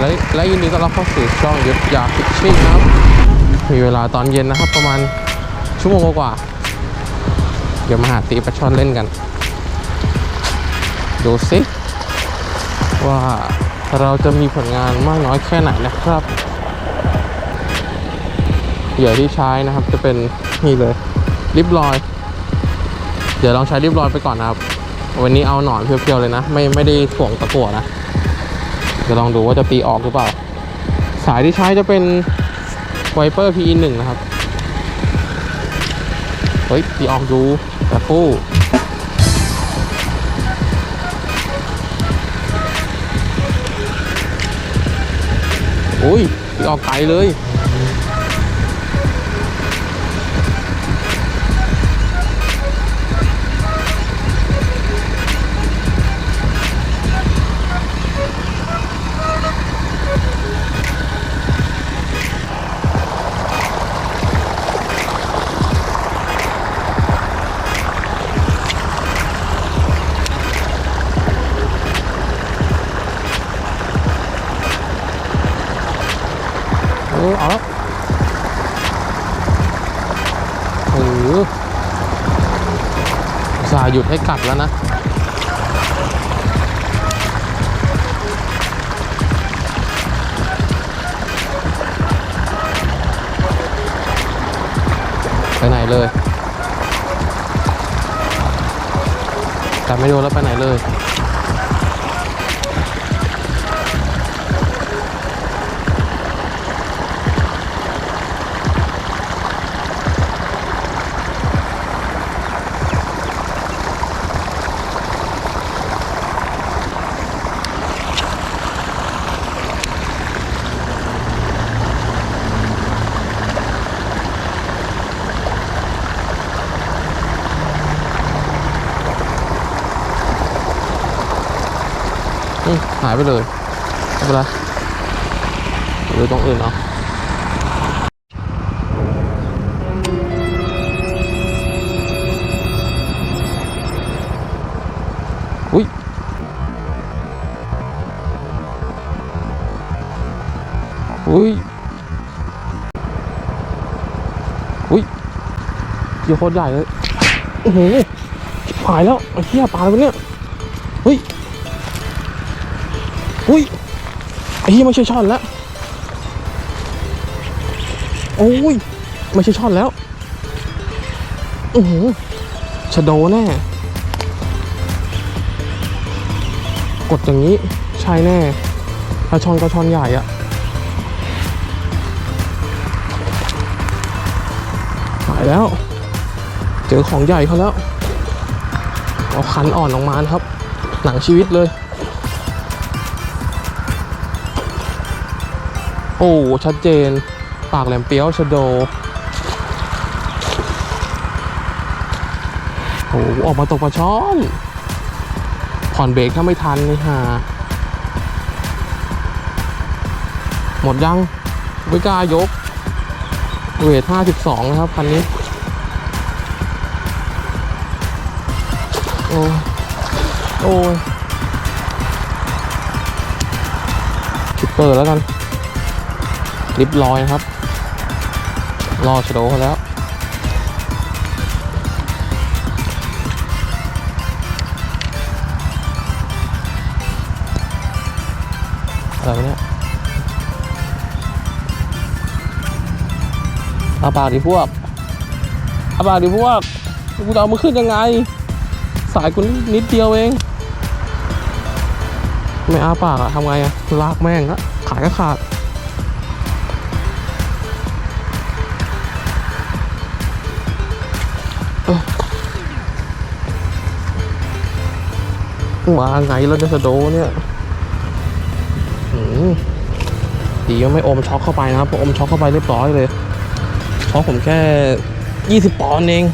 และและยินดีต้อนรับเข้าสู่ช่องยุทธยาฟิชชิ่งครับ มีเวลาตอนเย็นนะครับ ประมาณชั่วโมงกว่า เดี๋ยวมาหาตีปลาช่อนเล่นกัน ดูสิว่าเราจะมีผลงานมากน้อยแค่ไหนนะครับเหยื่อที่ใช้นะครับจะเป็นนี่เลยลิปลอย เดี๋ยวลองใช้ลิปลอยไปก่อนนะครับ วันนี้เอาหนอนเพียวๆเลยนะ ไม่ไม่ได้ถ่วงตะกั่วนะ จะลองดูว่าจะตีออกหรือเปล่า สายที่ใช้จะเป็นไวเปอร์ PE 1 นะครับ เฮ้ย ตีออกดูแต่ฟู่อุ้ยตีออกไกลเลย ห์หยุดให้กัดแล้วนะ ไปไหนเลย แต่ไม่โดนแล้วไปไหนเลย อืมหายไปเลยไม่เป็นไรหรือตรงอื่นเอาอุ้ยอุ้ยอุ้ยเกี่โคตรใหญ่เลย โอ้โหหายแล้วไอ้เหี้ยปลาอะไรวเนี่ย เฮ้ย อุ้ยไอ้เหี้ยไม่ใช่ช่อนแล้วโอ้ยไม่ใช่ช่อนแล้วอือหือชะโดแน่ กดอย่างนี้ใช่แน่ถ้าช่อนก็ช่อนใหญ่อะหายแล้ว เจอของใหญ่เขาแล้ว เอาคันอ่อนออกมานะครับ หนังชีวิตเลย โอ้ชัดเจน ปากแหลมเปียวชะโดโอ้ออกมาตกปลาช้อนผ่อนเบรกถ้าไม่ทันนี่ฮะหมดยังไม่กล้ายก เวท 52 นะครับ คันนี้ โอ้โอ้ยคิปเปอร์แล้วกัน ลิฟต์ลอยครับรอชโดเขาแล้วอะไรเนี่ยอาปากดิพวกอาปากดิพวกกูจะเอามาขึ้นยังไง สายกูนิดเดียวเองไม่อาปากอะทำไงอะลากแม่งอะขายก็ขาด มาไงเราจะสะโดเนี่ยหืมดีก็ไม่อมช็อกเข้าไปนะครับพออมช็อกเข้าไปเรียบร้อยเลยช็อกผมแค่ 20 ปอนด์เอง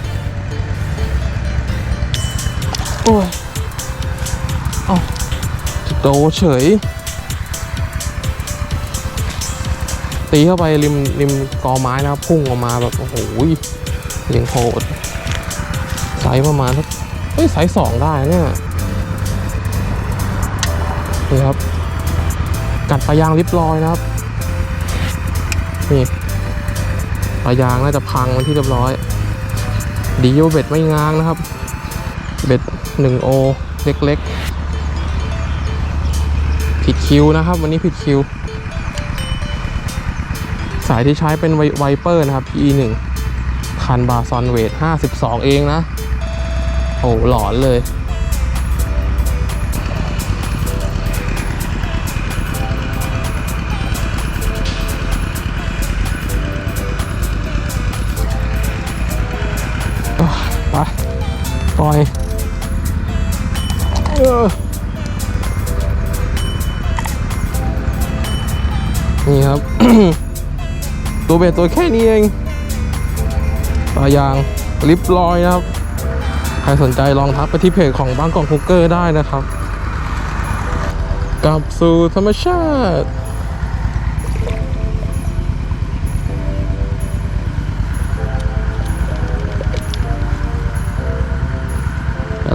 โอ้ยเอาจะโดเฉย ตีเข้าไปริมริมกอไม้นะครับพุ่งออกมาแบบ โอ้โหเลียงโหด ไซส์ประมาณสักเฮ้ยไซส์สองได้เนี่ยนี่ครับ กัดปลายางริบรอยนะครับ นี่ปลายางน่าจะพังมันที่เรียบร้อย ดีโยเบ็ดไม่ง้างนะครับ เบ็ดหนึ่งโอเล็กๆ ผิดคิวนะครับ วันนี้ผิดคิว สายที่ใช้เป็นไวไวเปอร์นะครับ E1 คันบาซอนเวท52 เองนะ โอ้หลอนเลย ไปปล่อยเออนี่ครับ ตัวเบ็ดตัวแค่นี้เองปลายางลิปลอยนะครับ ใครสนใจลองทักไปที่เพจของบางกอกคุกเกอร์ได้นะครับกลับสู่ธรรมชาติ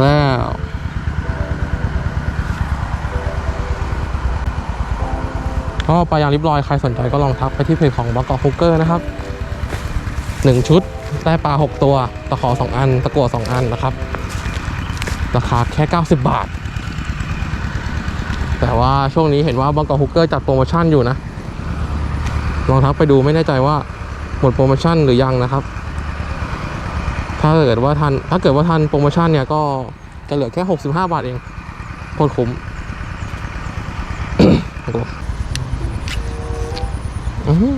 แล้วก็ไปลายางริบลอย ใครสนใจก็ลองทักไปที่เพจของบล็อกกอฟุกเกอร์นะครับหนึ่งชุด ได้ปลา 6 ตัว ตะขอ 2 อัน ตะกั่ว2อันนะครับ ราคาแค่ 90 บาท แต่ว่าช่วงนี้เห็นว่าบล็อกกอฟุกเกอร์จัดโปรโมชั่นอยู่นะ ลองทักไปดูไม่แน่ใจว่าหมดโปรโมชั่นหรือยังนะครับ ถ้าเกิดว่าทันถ้าเกิดว่าทันโปรโมชั่นเนี่ยก็จะเหลือแค่ 65 บาทเองโคตรคุ้มอือหือ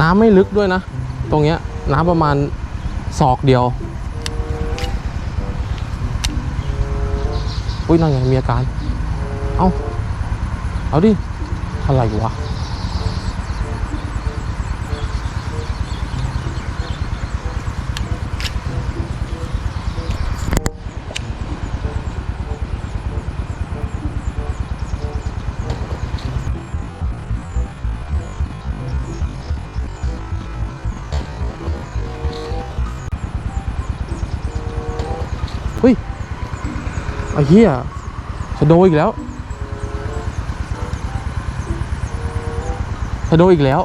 น้ำไม่ลึกด้วยนะ ตรงเนี้ยน้ำประมาณศอกเดียว อุ้ยนั่นไงมีอาการ เอาเอาดิ อะไรวะ เหี้ยชะโดอีกแล้วชะโดอีกแล้ว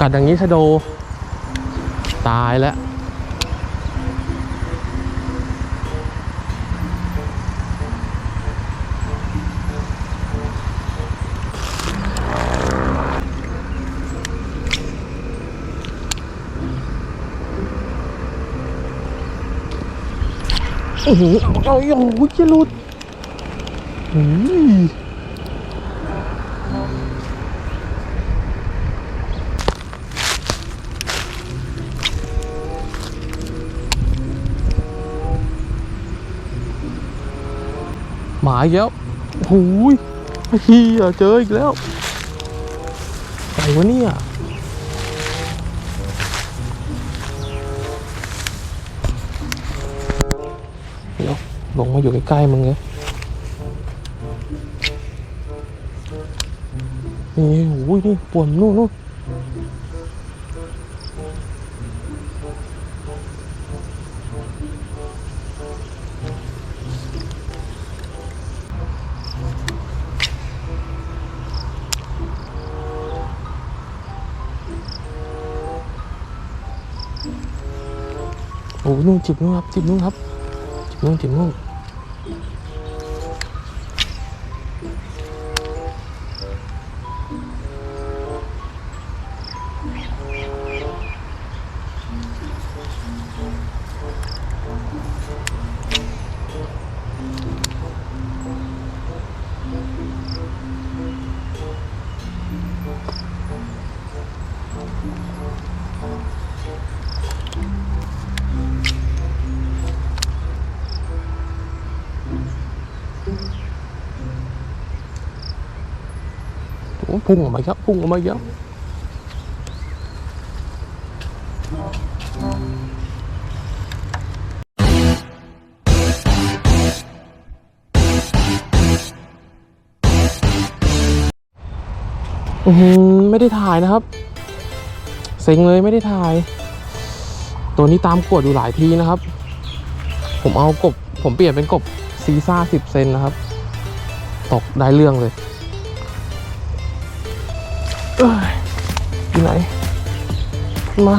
กัดอย่างนี้ชะโด ตายแล้ว โอ้โหเอาอาโอ้โหจะหลุดอืมหมาอีกแล้วโอ้โหไอ้เฮียเจออีกแล้วไงวะเนี่ย ลงมาอยู่ใกล้ๆมึงเลยนี่โอ้ยนี่ปวดนู่นนู่นโอ้ยนู่นจิบนู่นครับจิบนู่นครับจิบนู่นจิบนู่น พุ่งออกมาครับพุ่งออกมาเยอะอือหือไม่ได้ถ่ายนะครับ เซ็งเลยไม่ได้ถ่าย ตัวนี้ตามกดอยู่หลายทีนะครับ ผมเอากบ ผมเปลี่ยนเป็นกบซีซ่าสิบเซนนะครับ ตกได้เรื่องเลย ไหนมา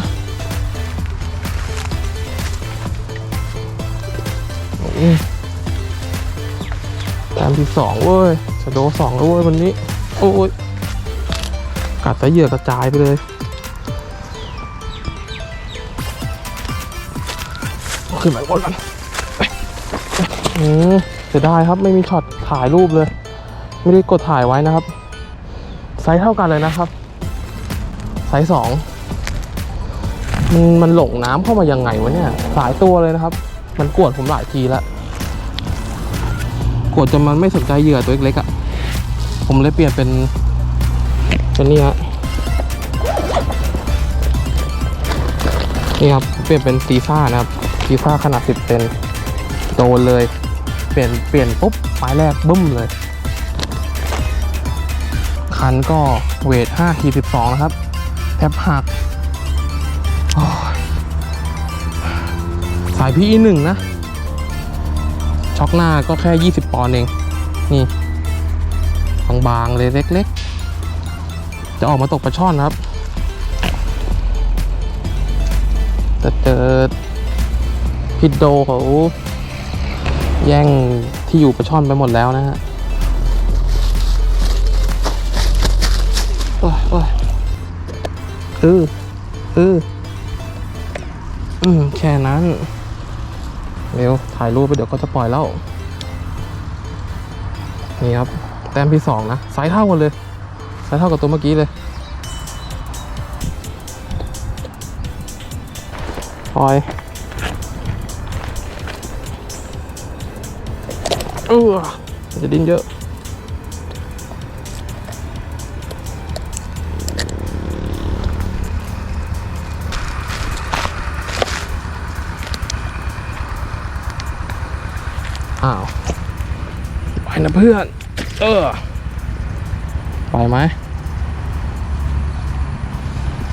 ต้มที่สองเว้ยชะโดสองแล้วเว้ยวันนี้ โอ้ยกัดสะเหยื่อกระจายไปเลยเอาขึ้นไปบนกันอืมเสียดายครับไม่มีช็อตถ่ายรูปเลย ไม่ได้กดถ่ายไว้นะครับ ไซส์เท่ากันเลยนะครับ ไซส์สองมันมันหลงน้ำเข้ามายังไงวะเนี่ยสายตัวเลยนะครับ มันกวดผมหลายทีแล้วกวดจนมันไม่สนใจเหยื่อตัวเล็กๆอะ่ะ ผมเลยเปลี่ยนเป็นเป็นนี่ฮะนี่ครับเปลี่ยนเป็นซีซ่านะครับซีซ่าขนาด 10เซนโดนเลย เปลี่ยนเปลี่ยนปุ๊บไม้แรกบึ้มเลย คันก็เวท5ขีด12 นะครับ แทบหักสายพี่อีหนึ่งนะ ช็อกหน้าก็แค่ 20 ปอนด์เอง นี่ บางๆเลยเล็กๆ จะออกมาตกปลาช่อนครับแต่เจอพิดโดเขาแย่งที่อยู่ปลาช่อนไปหมดแล้วนะฮะโอ้ย อ้ยเออเอออืมแค่นั้น เร็ว ถ่ายรูปไปเดี๋ยวก็จะปล่อยแล้ว นี่ครับ แต้มที่สองนะไซส์เท่ากันเลยไซส์เท่ากับตัวเมื่อกี้เลย ปล่อยเออจะดิ้นเยอะ นะเพื่อน เออ ไปไหม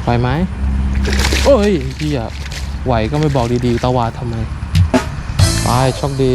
ไปไหมโอ้ยเฮียไหวก็ไม่บอกดีๆ ตะวาดทำไม ไปโชคดี